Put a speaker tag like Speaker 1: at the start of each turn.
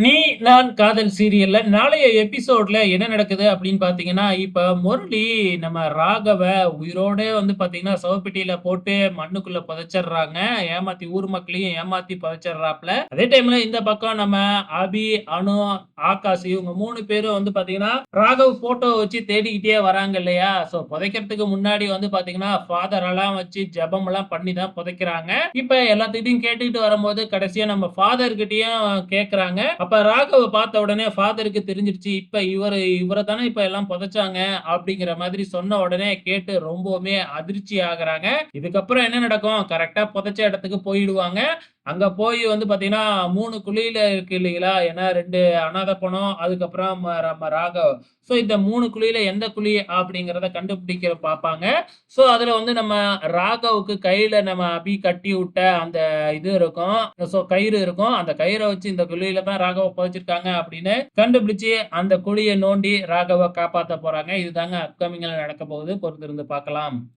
Speaker 1: நீ நான் காதல் சீரியல்ல நாளைய எபிசோட்ல என்ன நடக்குது அப்படின்னு பாத்தீங்கன்னா, இப்ப முரளி நம்ம ராகவ உயிரோட வந்து பாத்தீங்கன்னா, சவப்பெட்டியில போட்டு மண்ணுக்குள்ள புதைச்சிடுறாங்க ஏமாத்தி ஊர் மக்களையும் ஏமாத்தி புதைச்சிடுறாப்ல அதே டைம்ல இந்த பக்கம் நம்ம அபி, அனு, ஆகாஷ் இவங்க மூணு பேரும் வந்து பாத்தீங்கன்னா, ராகவ் போட்டோ வச்சு தேடிக்கிட்டே வராங்க இல்லையா? ஸோ புதைக்கிறதுக்கு முன்னாடி வந்து பாத்தீங்கன்னா, ஃபாதரெல்லாம் வச்சு ஜெபம்லாம் பண்ணி தான் புதைக்கிறாங்க. இப்ப எல்லாத்துக்கிட்டையும் கேட்டுக்கிட்டு வரும்போது, கடைசியா நம்ம ஃபாதர் கிட்டயும் கேக்குறாங்க அப்ப ராகவ பார்த்த உடனே ஃபாதருக்கு தெரிஞ்சிருச்சு. இப்ப இவரு இவரை தானே இப்ப எல்லாம் புதைச்சாங்க அப்படிங்கிற மாதிரி சொன்ன உடனே கேட்டு ரொம்பவுமே அதிர்ச்சி ஆகுறாங்க. இதுக்கப்புறம் என்ன நடக்கும்? கரெக்டா புதைச்ச இடத்துக்கு போயிடுவாங்க. அங்க போய் வந்து பாத்தீங்கன்னா, மூணு குழியில இருக்கு இல்லைங்களா? ஏன்னா ரெண்டு அனாதை பணம் அதுக்கப்புறம் நம்ம ராகவ். ஸோ இந்த மூணு குழியில எந்த குழி அப்படிங்கிறத கண்டுபிடிக்க பார்ப்பாங்க. ஸோ அதுல வந்து நம்ம ராகவுக்கு கையில நம்ம அபி கட்டி விட்ட அந்த இது இருக்கும். ஸோ கயிறு இருக்கும். அந்த கயிறை வச்சு இந்த குழியில தான் ராகவ புதைச்சிருக்காங்க அப்படின்னு கண்டுபிடிச்சு, அந்த குழியை நோண்டி ராகவ காப்பாற்ற போறாங்க. இதுதாங்க அப்கமிங்ல நடக்க போகுது. பொறுத்திருந்து பார்க்கலாம்.